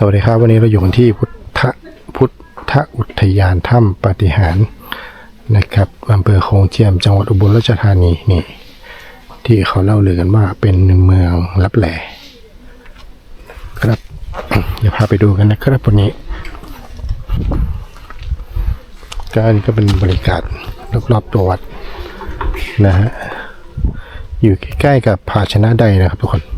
สวัสดีครับ วันนี้เราอยู่กันที่พุทธพุทธอุทยานถ้ำปาฏิหารนะครับอำเภอโขงเจียมจังหวัดอุบลราชธานีนี่ ที่เขาเล่าลือกันว่าเป็นเมืองลับแหลครับเดี๋ยวพาไปดูกันนะครับวันนี้ก็อันนี้ก็เป็นบรรยากาศรอบๆตัววัดนะฮะอยู่ใกล้ๆกับภาชนะใดนะครับทุกคน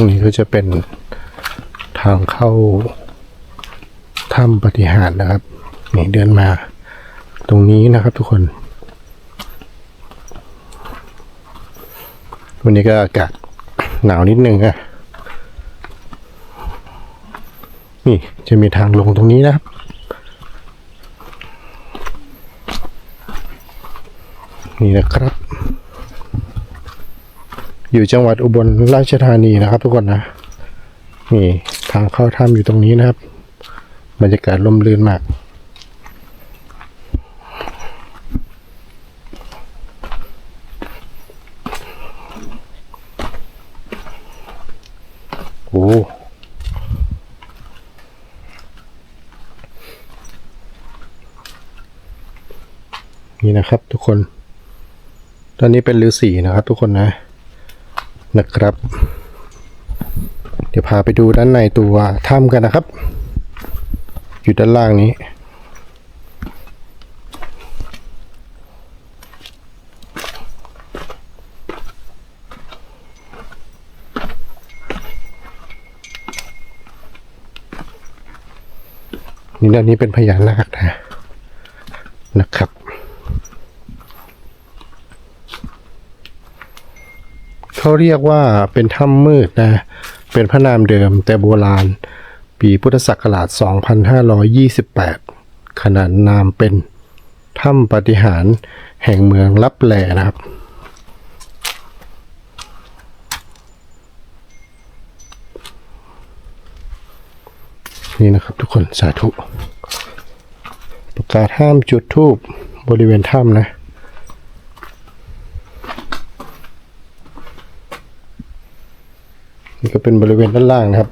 ตรงนี้ก็จะเป็นทางเข้าถ้ำปฏิหารนะครับ นี่เดินมาตรงนี้นะครับทุกคน วันนี้ก็อากาศหนาวนิดนึงอะนี่จะมีทางลงตรงนี้นะครับ นี่นะครับ อยู่จังหวัดอุบลราชธานีนะครับ ทุกคนนะนี่ทางเข้าถ้ำอยู่ตรงนี้นะครับ บรรยากาศลมลื่นมาก โอ้นี่นะครับทุกคน ตอนนี้เป็นฤาษีนะครับทุกคนนะ นะครับ เดี๋ยวพาไปดูด้านในตัวถ้ำกันนะครับ อยู่ด้านล่างนี้นี่ด้านนี้เป็นพญานาคนะนะครับ เขาเรียกว่าเป็นถ้ำมืดนะ เป็นพระนามเดิมแต่โบราณ ปีพุทธศักราช 2528 ขนานนามเป็นถ้ำปฏิหารแห่งเมืองลับแลนะครับนี่นะครับทุกคนสาธุประกาศห้ามจุดทูปบริเวณถ้ำนะ นี่ก็เป็นบริเวณด้านล่างนะครับ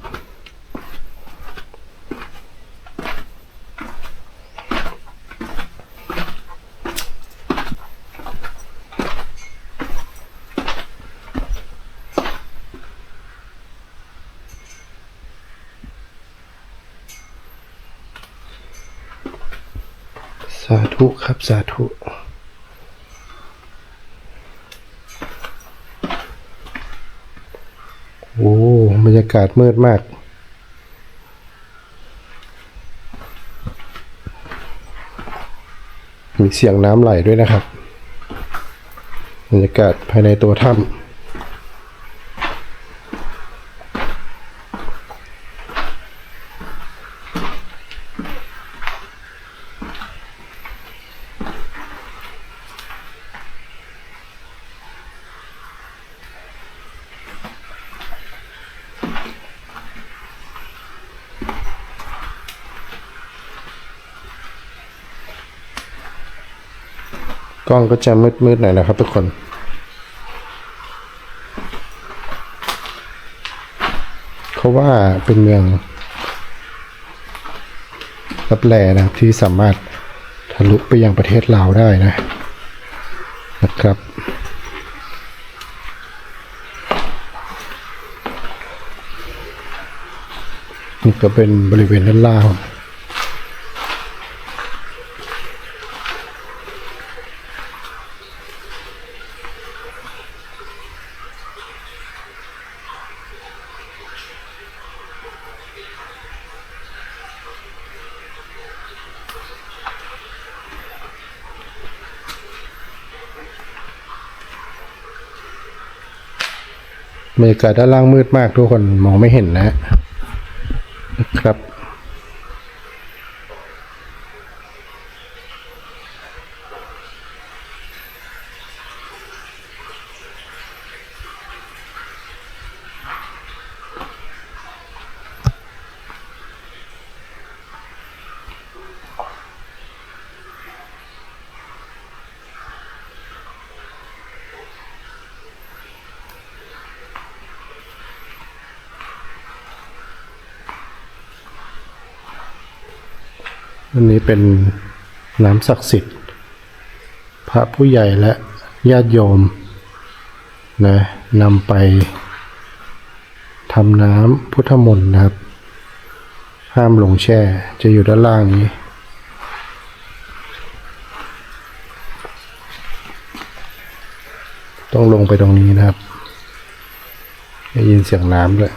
สาธุครับ สาธุ โอ้บรรยากาศมืดมาก มีเสียงน้ำไหลด้วยนะครับบรรยากาศภายในตัวถ้ำ ล้องก็จะมืดๆหน่อยนะครับทุกคนเขาว่าเป็นเมืองรับแลนะครับที่สามารถทะลุไปยังประเทศลาวได้นะนะครับ นี่ก็เป็นบริเวณด้านล่าง บรรยากาศด้านล่างมืดมากทุกคนมองไม่เห็นนะครับ อันนี้เป็นน้ำศักดิ์สิทธิ์ พระผู้ใหญ่และญาติโยมนะนำไปทำน้ำพุทธมนต์นะครับ ห้ามลงแช่จะอยู่ด้านล่างนี้ต้องลงไปตรงนี้นะครับ ได้ยินเสียงน้ำด้วย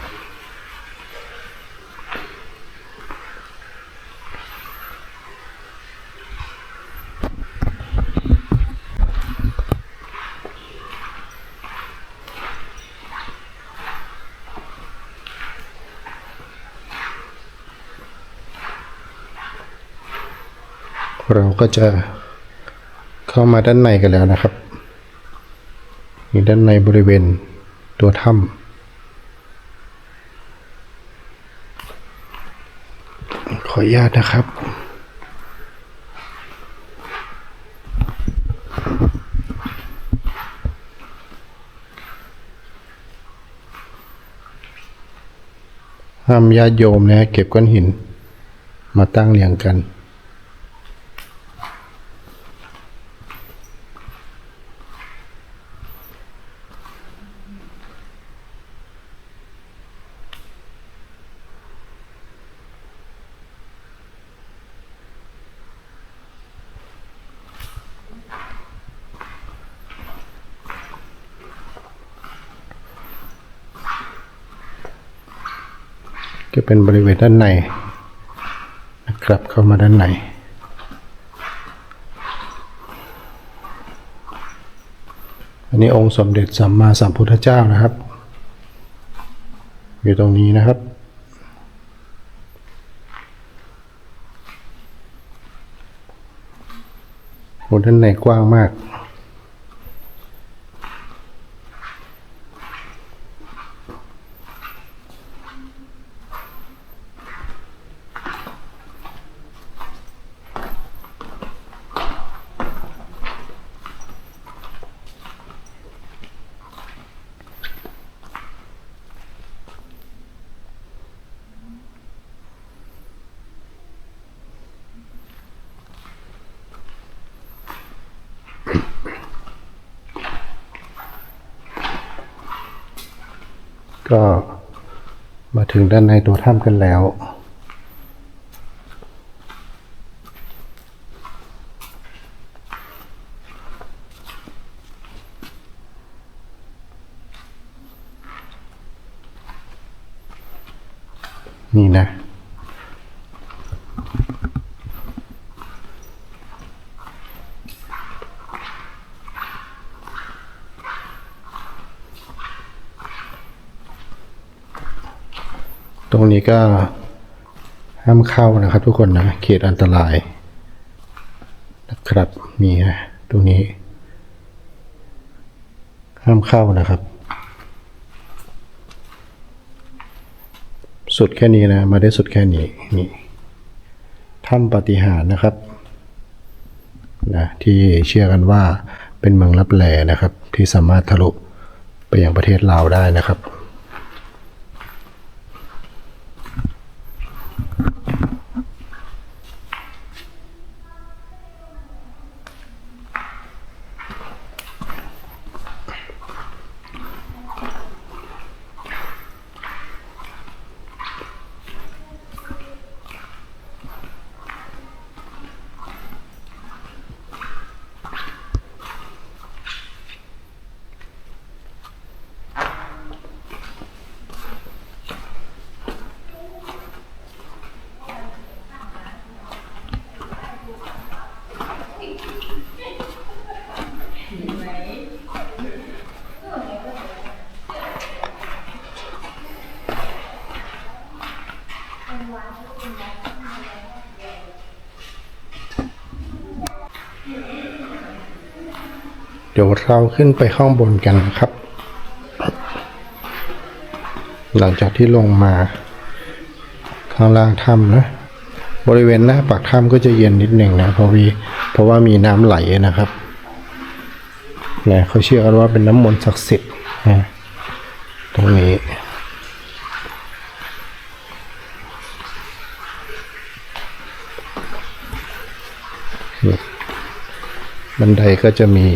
เราก็จะเข้ามาด้านในกันแล้วนะครับนี่ด้านในบริเวณตัวถ้ำขออนุญาตนะครับ ห้ามญาติโยมนะเก็บก้อนหินมาตั้งเรียงกัน ก็เป็นบริเวณด้านในนะครับเข้ามาด้านในอันนี้องค์สมเด็จสัมมาสัมพุทธเจ้านะครับ อยู่ตรงนี้นะครับ โหด้านในกว้างมาก ก็มาถึงด้านในตัวถ้ำกันแล้ว นี่นะ ต รงนี้ก็ห้ามเข้านะครับ ทุกคนนะ เขตอันตรายนะครับมีนะตรงนี้ ห้ามเข้านะครับ สุดแค่นี้นะ มาได้สุดแค่นี้นี่ถ้ำปฏิหารนะครับนะที่เชื่อกันว่าเป็นเมืองลับแลนะครับ ที่สามารถทะลุไปยังประเทศลาวได้นะครับ ดี๋ยวเราขึ้นไปข้างบนกันนะครับ หลังจากที่ลงมาข้างล่างถ้ำนะ บริเวณหน้าปากถ้ำก็จะเย็นนิดหนึ่งนะเพราะวีเพราะว่ามีน้ำไหลนะครับนะเขาเชื่อกันว่าเป็นน้ำมนต์ศักดิ์สิทธิ์นะตรงนี้บันไดก็จะมี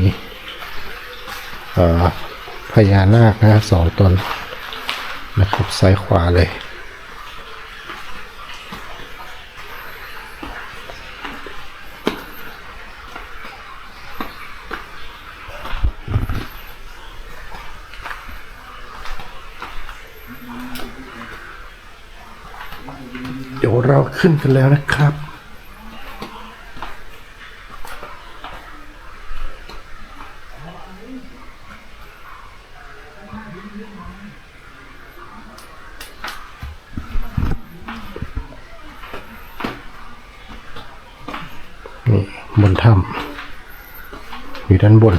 พญานาคนะสองตนนะครับซ้ายขวาเลย เดี๋ยวเราขึ้นกันแล้วนะครับ นี่บนถ้ำอยู่ด้านบน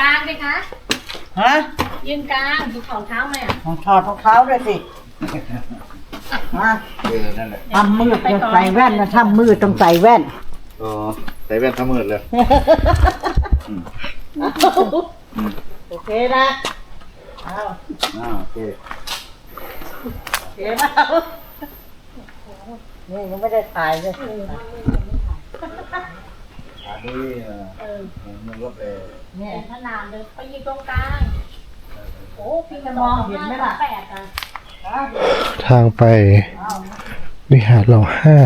กลางไหมคะ ฮะ ยืนกลางดูของเท้าไหมอะ ของ ถอดรองเท้าด้วยสิฮะเออนั่นแหละทำมืดจะใส่แว่นนะทำมืดต้องใส่แว่นอ๋อใส่แว่นทั้งมืดเลยโอเคนะเอาอ่าโอเคโอเคนะนี่ยังไม่ได้ถ่ายเลยอันนี้เออมันก็เป็นเนี่ยขนาดเลยไปยืนตรงกลาง โอ้พี่จะมองเห็นไหมล่ะ ทางไปวิหารเราห้า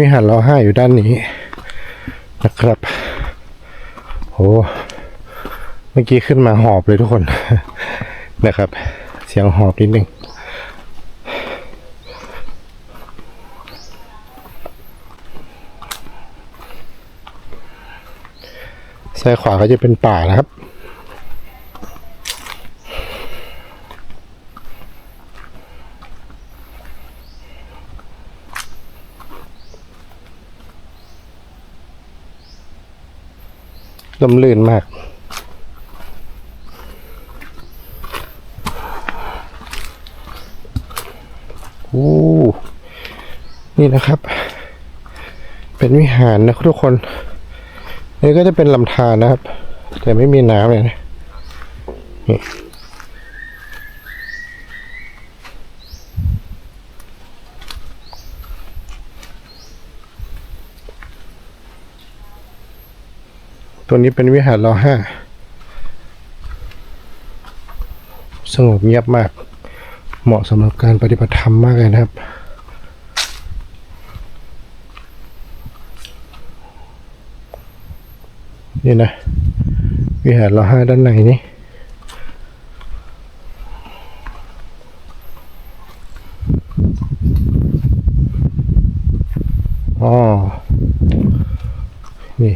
วิหารเราห้าอยู่ด้านนี้นะครับโหเมื่อกี้ขึ้นมาหอบเลยทุกคนนะครับ เสียงหอบนิดนึงซ้ายขวาก็จะเป็นป่านะครับ ลมลื่นมาก โอ้ นี่นะครับ เป็นวิหารนะครับทุกคน นี่ก็จะเป็นลำธารนะครับ แต่ไม่มีน้ำเลยนะนี่ ตัวนี้เป็นวิหารรอห้าสงบเงียบมาก เหมาะสำหรับการปฏิบัติธรรมมากเลยนะครับ นี่นะ วิหารรอห้าด้านในนี้อ๋อ นี่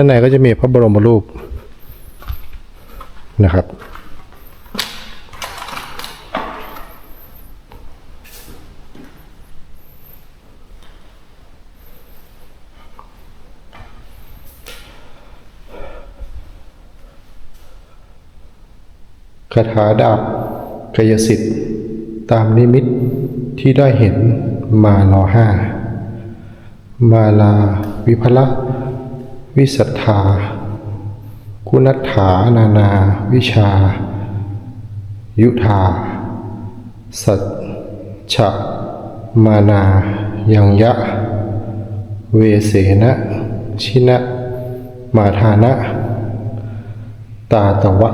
ด้านในก็จะมีพระบรมรูปนะครับ คาถาดาบกายสิทธิ์ตามนิมิตที่ได้เห็นมาลอห้า มาลาวิภละ วิสัทธากุณัฐานานา วิชา ยุธา สัจฉมานา ยังยะ เวเสนะ ชินะ มาทานะ ตาตวะ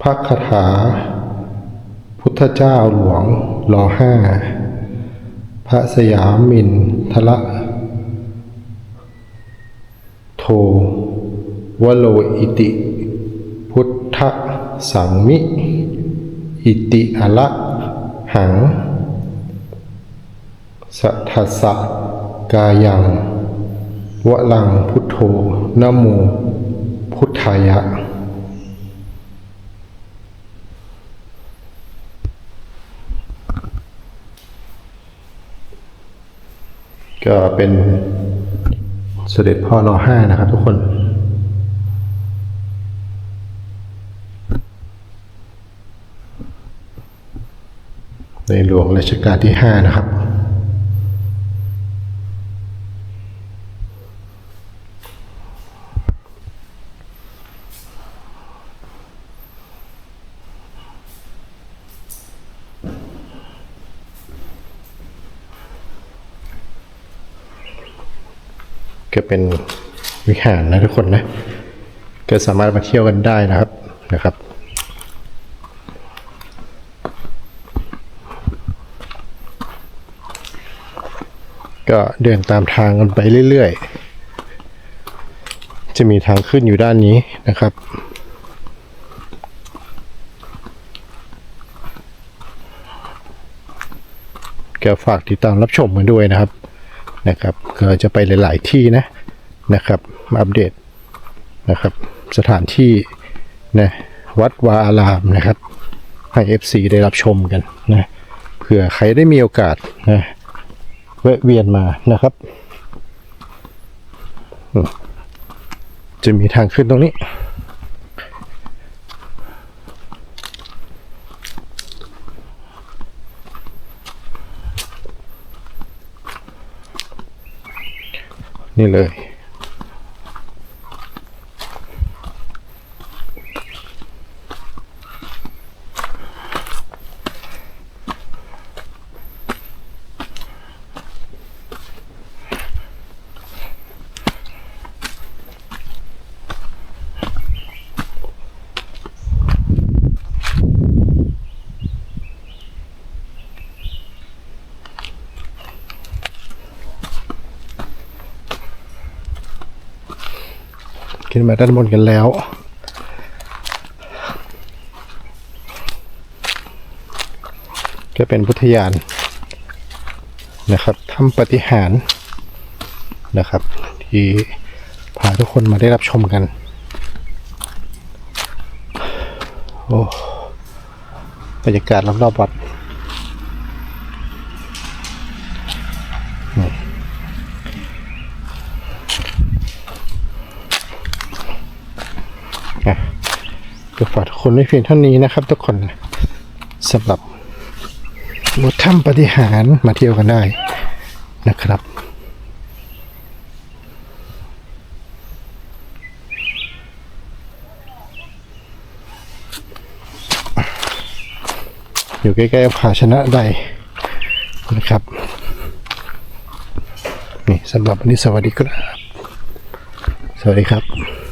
พักคถา พุทธเจ้าหลวงรอห้า พระสยามินทละ วโลอิติ พุทธสังมิ อิติอละหัง สัทธัสะกายังวะลังพุทโธนโมพุทธายะ ก็เป็น เสด็จพ่อรอห้านะครับทุกคนในหลวงรัชกาลที่ห้านะครับ ก็เป็นวิหารนะทุกคนนะ ก็สามารถมาเที่ยวกันได้นะครับนะครับก็เดินตามทางกันไปเรื่อยๆ จะมีทางขึ้นอยู่ด้านนี้นะครับ ก็ฝากติดตามรับชมกันด้วยนะครับ นะครับก็จะไปหลาย ๆ ที่นะนะครับมาอัปเดตนะครับ สถานที่นะวัดวาอารามนะครับ ให้ FC ได้รับชมกันนะเผื่อใครได้มีโอกาสนะแวะเวียนมานะครับ จะมีทางขึ้นตรงนี้ นี่เลย ขึ้นมาด้านบนกันแล้ว ก็เป็นพุทธยานนะครับทำปฏิหารนะครับ ที่พาทุกคนมาได้รับชมกัน โอ้บรรยากาศรอบๆวัดนี่ นะ ก็ฝากทุกคนไว้เพียงเท่านี้นะครับ ทุกคนสำหรับวัดถ้ำปฏิหารมาเที่ยวกันได้นะครับอยู่ใกล้ๆภาชนะใดนะครับ นี่สำหรับวันนี้สวัสดีครับ สวัสดีครับ